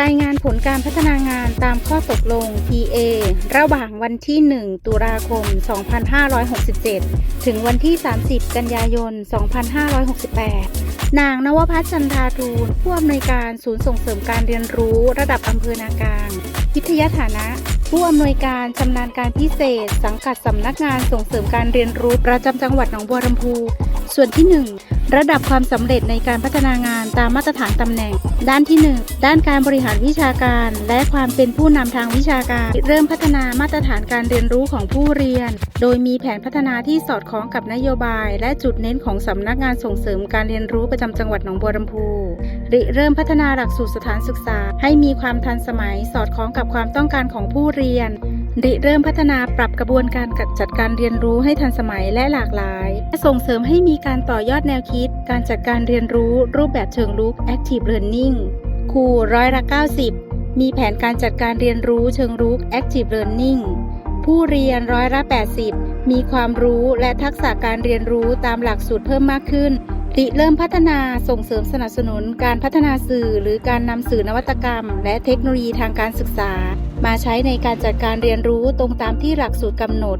รายงานผลการพัฒนางานตามข้อตกลง PA ระหว่างวันที่ 1 ตุลาคม 2567 ถึงวันที่ 30 กันยายน 2568 นางนวพัฒน์จันทาทูลผู้อำนวยการศูนย์ส่งเสริมการเรียนรู้ระดับอำเภอนากลางวิทยาฐานะผู้อำนวยการชำนาญการพิเศษ สังกัดสำนักงานส่งเสริมการเรียนรู้ประจำจังหวัดหนองบัวลำพู ส่วนที่ 1 ระดับความสำเร็จในการพัฒนางานตามมาตรฐานตำแหน่ง ด้านที่ 1 ด้านการบริหารวิชาการ และความเป็นผู้นำทางวิชาการ เริ่มพัฒนามาตรฐานการเรียนรู้ของผู้เรียน โดยมีแผนพัฒนาที่สอดคล้องกับนโยบาย และจุดเน้นของสำนักงานส่งเสริมการเรียนรู้ประจำจังหวัดหนองบัวลำพูริเริ่มพัฒนาหลักสูตรสถานศึกษา ให้มีความทันสมัยสอดคล้องกับความต้องการของผู้เรียน ริเริ่มพัฒนาปรับกระบวนการจัดการเรียนรู้ให้ทันสมัยและหลากหลาย และส่งเสริมให้มีการต่อยอดแนวคิด การจัดการเรียนรู้ รูปแบบเชิงลุก Active Learning ครูร้อยละ90 มีแผนการจัดการเรียนรู้เชิงรุก Active Learning ผู้เรียนร้อยละ80 มีความรู้และทักษะการเรียนรู้ตามหลักสูตรเพิ่มมากขึ้น ริเริ่มพัฒนาส่งเสริมสนับสนุนการพัฒนาสื่อหรือการนำสื่อนวัตกรรม และเทคโนโลยีทางการศึกษา มาใช้ในการจัดการเรียนรู้ตรงตามที่หลักสูตรกำหนด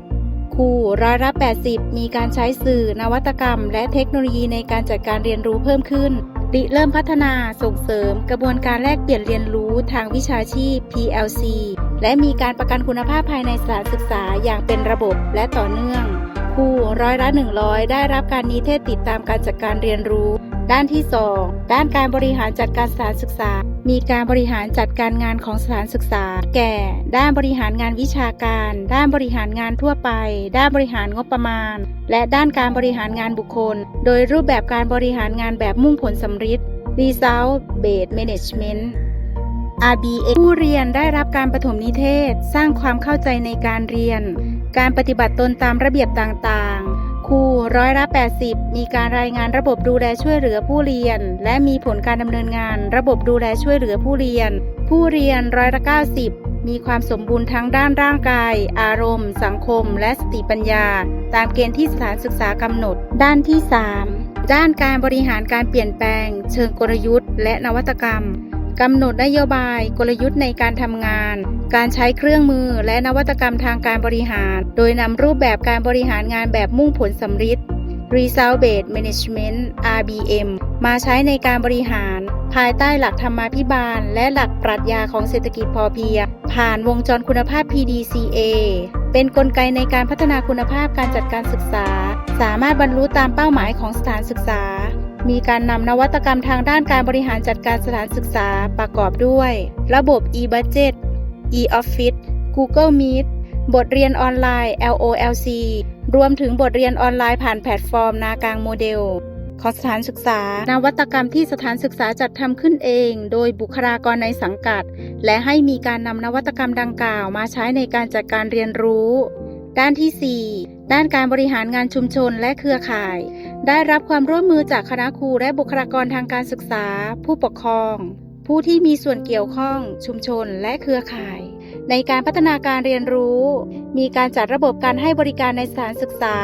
ครูร้อยละ80 มีการใช้สื่อนวัตกรรม และเทคโนโลยีในการจัดการเรียนรู้เพิ่มขึ้นริเริ่มพัฒนาส่งเสริมกระบวนการแลกเปลี่ยนเรียนรู้ทางวิชาชีพ PLC และมีการประกันคุณภาพภายในสถานศึกษาอย่างเป็นระบบและต่อเนื่อง ครูร้อยละ 100 ได้รับการนิเทศติดตามการจัดการเรียนรู้ ด้านที่ 2 ด้านการบริหารจัดการสถานศึกษา มีการบริหารจัดการงานของสถานศึกษา แก่ ด้านบริหารงานวิชาการ ด้านบริหารงานทั่วไป ด้านบริหารงบประมาณ และด้านการบริหารงานบุคคล โดยรูปแบบการบริหารงานแบบมุ่งผลสำฤทธิ์ Result Based Management RBA ผู้เรียนได้รับการปฐมนิเทศ สร้างความเข้าใจในการเรียน การปฏิบัติตนตามระเบียบต่างๆ ครูร้อยละ 80 มีการรายงานระบบดูแลช่วยเหลือผู้เรียน และมีผลการดำเนินงาน ระบบดูแลช่วยเหลือผู้เรียน ผู้เรียนร้อยละ 90 มีความสมบูรณ์ทั้งด้านร่างกาย อารมณ์ สังคม และสติปัญญา ตามเกณฑ์ที่สถานศึกษากำหนด ด้านที่ 3 ด้านการบริหารการเปลี่ยนแปลง เชิงกลยุทธ์ และนวัตกรรม กำหนดนโยบายกลยุทธ์ในการทำงาน การใช้เครื่องมือและนวัตกรรมทางการบริหาร โดยนำรูปแบบการบริหารงานแบบมุ่งผลสำฤทธิ์ Result Based Management RBM มาใช้ในการบริหาร ภายใต้หลักธรรมาภิบาล และหลักปรัชญาของเศรษฐกิจพอเพียงผ่านวงจรคุณภาพ PDCA เป็นนกลไกในการพัฒนาคุณภาพการจัดการศึกษา สามารถบรรลุตามเป้าหมายของสถานศึกษา มีการนำนวัตกรรมทางด้านการบริหารจัดการสถานศึกษาประกอบด้วย ระบบ e-budget e-office Google Meet บทเรียนออนไลน์ LOLC รวมถึงบทเรียนออนไลน์ผ่านแพลตฟอร์ม นากลางโมเดล ของสถานศึกษา นวัตกรรมที่สถานศึกษาจัดทำขึ้นเอง โดยบุคลากรในสังกัด และให้มีการนำนวัตกรรมดังกล่าวมาใช้ในการจัดการเรียนรู้ ด้านที่ 4 ด้านการบริหารงานชุมชนและเครือข่าย ได้รับความร่วมมือจากคณะครูและบุคลากรทางการศึกษา ผู้ปกครอง ผู้ที่มีส่วนเกี่ยวข้อง ชุมชนและเครือข่าย ในการพัฒนาการเรียนรู้ มีการจัดระบบการให้บริการในสถานศึกษา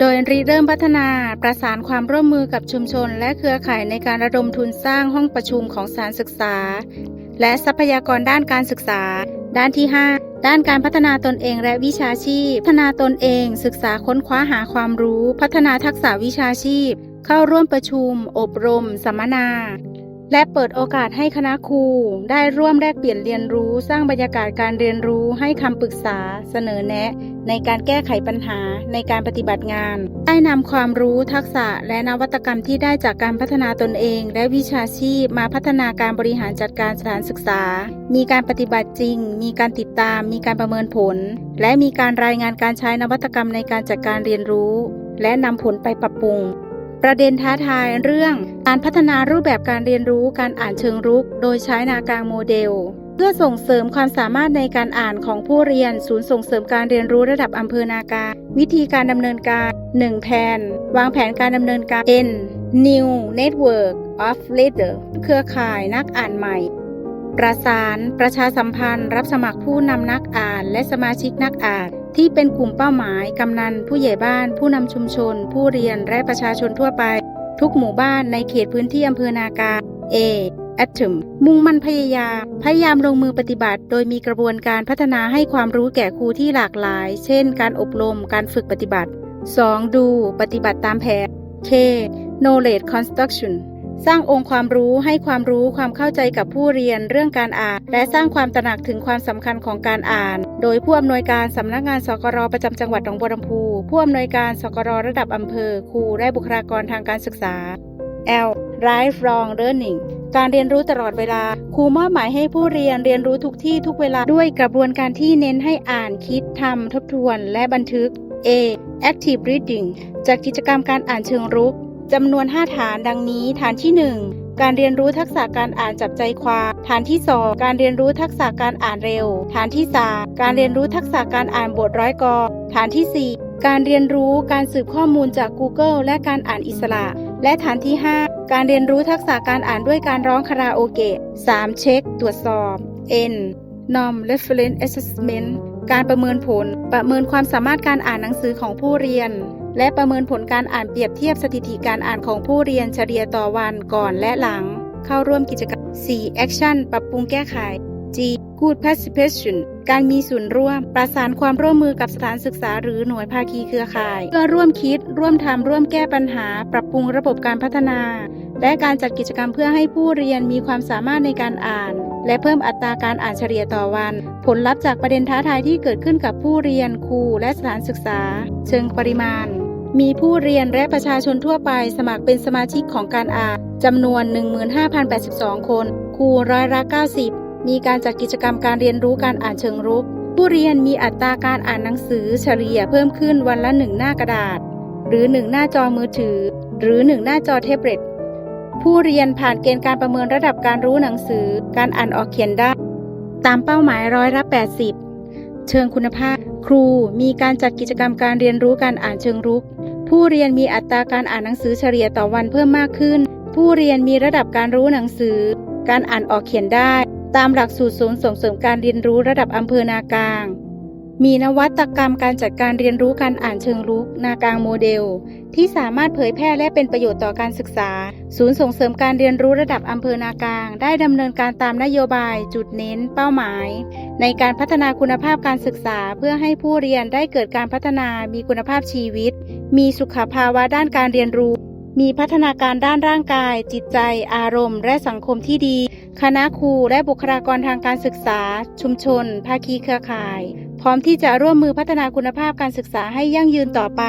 โดยริเริ่มพัฒนาประสานความร่วมมือกับชุมชน และเครือข่ายในการระดมทุนสร้างห้องประชุมของสถานศึกษา และทรัพยากรด้านการศึกษา ด้านที่ 5 ด้านการพัฒนาตนเองและวิชาชีพ พัฒนาตนเอง ศึกษาค้นคว้าหาความรู้ พัฒนาทักษะวิชาชีพ เข้าร่วมประชุม อบรม สัมมนา และเปิดโอกาสให้คณะครูได้ร่วมแลกเปลี่ยนเรียนรู้ สร้างบรรยากาศการเรียนรู้ให้คำปรึกษา เสนอแนะ ในการแก้ไขปัญหาในการปฏิบัติงาน ได้นำความรู้ทักษะและนวัตกรรมที่ได้จากการพัฒนาตนเอง และวิชาชีพมาพัฒนาการบริหารจัดการสถานศึกษา มีการปฏิบัติจริง มีการติดตาม มีการประเมินผล และมีการรายงานการใช้นวัตกรรมในการจัดการเรียนรู้ และนำผลไปปรับปรุง ประเด็นท้าทายเรื่องการพัฒนารูปแบบการเรียนรู้การอ่านเชิงรุก โดยใช้นากางโมเดล เพื่อส่งเสริมความสามารถในการอ่านของผู้เรียน ศูนย์ส่งเสริมการเรียนรู้ระดับอำเภอนากา วิธีการดำเนินการ 1. แผน วางแผนการดำเนินการ N New Network of Leader เครือข่ายนักอ่านใหม่ ประสาน ประชาสัมพันธ์ รับสมัครผู้นำนักอ่าน และสมาชิกนักอ่าน ที่เป็นกลุ่มเป้าหมาย กำนัน ผู้ใหญ่บ้าน ผู้นำชุมชน ผู้เรียน และประชาชนทั่วไป ทุกหมู่บ้านในเขตพื้นที่อำเภอนากา A Atom มุ่งมั่นพยายาม พยายามลงมือปฏิบัติ โดยมีกระบวนการพัฒนาให้ความรู้แก่ครูที่หลากหลาย เช่น การอบรม การฝึกปฏิบัติ 2. ดู ปฏิบัติตามแผน K knowledge construction สร้างองค์ความรู้ให้ความรู้ความเข้าใจกับผู้เรียนเรื่องการอ่าน และสร้างความตระหนักถึงความสำคัญของการอ่าน โดยผู้อำนวยการสำนักงานสกรประจำจังหวัดหนองบัวลำพูผู้อำนวยการสกรระดับอำเภอครูและบุคลากรทางการศึกษา L lifelong learning การเรียนรู้ตลอดเวลา ครูมอบหมายให้ผู้เรียนเรียนรู้ทุกที่ทุกเวลาด้วยกระบวนการที่เน้นให้อ่านคิดทำทบทวน และบันทึก A active reading จากกิจกรรมการอ่านเชิงรุก จำนวน 5 ฐานดังนี้ ฐานที่ 1 การเรียนรู้ทักษะการอ่านจับใจความ ฐานที่ 2 การเรียนรู้ทักษะการอ่านเร็ว ฐานที่ 3 การเรียนรู้ทักษะการอ่านบทร้อยกอฐานที่ 4 การเรียนรู้การสืบข้อมูลจาก Google และการอ่านอิสระ และฐานที่ 5 การเรียนรู้ทักษะการอ่านด้วยการร้องคาราโอเกะ 3. เช็ค ตรวจสอบ N Norm Reference Assessment การประเมินผล ประเมินความสามารถการอ่านหนังสือของผู้เรียน และประเมินผลการอ่านเปรียบเทียบสถิติการอ่านของผู้เรียนเฉลี่ยต่อวันก่อนและหลัง เข้าร่วมกิจกรรม 4. Action ปรับปรุงแก้ไข G Good Participation การมีส่วนร่วม ประสานความร่วมมือกับสถานศึกษาหรือหน่วยภาคีเครือข่าย เพื่อร่วมคิด ร่วมทำร่วมแก้ปัญหา ปรับปรุงระบบการพัฒนา และการจัดกิจกรรมเพื่อให้ผู้เรียนมีความสามารถในการอ่าน และเพิ่มอัตราการอ่านเฉลี่ยต่อวัน ผลลัพธ์จากประเด็นท้าทายที่เกิดขึ้นกับผู้เรียนครูและสถานศึกษา เชิงปริมาณ มีผู้เรียนและประชาชนทั่วไปสมัครเป็นสมาชิกของการอ่านจำนวน 15,082 คน ครูร้อยละ90 มีการจัดกิจกรรมการเรียนรู้การอ่านเชิงรุก ผู้เรียนมีอัตราการอ่านหนังสือเฉลี่ยเพิ่มขึ้นวันละหนึ่งหน้ากระดาษ หรือหนึ่งหน้าจอมือถือ หรือหนึ่งหน้าจอแท็บเล็ตผู้เรียนผ่านเกณฑ์การประเมินระดับการรู้หนังสือ การอ่านออกเขียนได้ ตามเป้าหมายร้อยละ80 เชิงคุณภาพ ครูมีการจัดกิจกรรมการเรียนรู้การอ่านเชิงรุก ผู้เรียนมีอัตราการอ่านหนังสือเฉลี่ยต่อวันเพิ่มมากขึ้น ผู้เรียนมีระดับการรู้หนังสือ การอ่านออกเขียนได้ ตามหลักสูตรศูนย์ส่งเสริมการเรียนรู้ระดับอำเภอนากลาง มีนวัตกรรมการจัดการเรียนรู้การอ่านเชิงรุก นากางโมเดล ที่สามารถเผยแพร่และเป็นประโยชน์ต่อการศึกษา ศูนย์ส่งเสริมการเรียนรู้ระดับอำเภอนากาง ได้ดำเนินการตามนโยบาย จุดเน้น เป้าหมาย ในการพัฒนาคุณภาพการศึกษา เพื่อให้ผู้เรียนได้เกิดการพัฒนามีคุณภาพชีวิต มีสุขภาวะด้านการเรียนรู้ มีพัฒนาการด้านร่างกาย จิตใจ อารมณ์ และสังคมที่ดี คณะครูและบุคลากรทางการศึกษา ชุมชน ภาคีเครือข่าย พร้อมที่จะร่วมมือพัฒนาคุณภาพการศึกษาให้ยั่งยืนต่อไป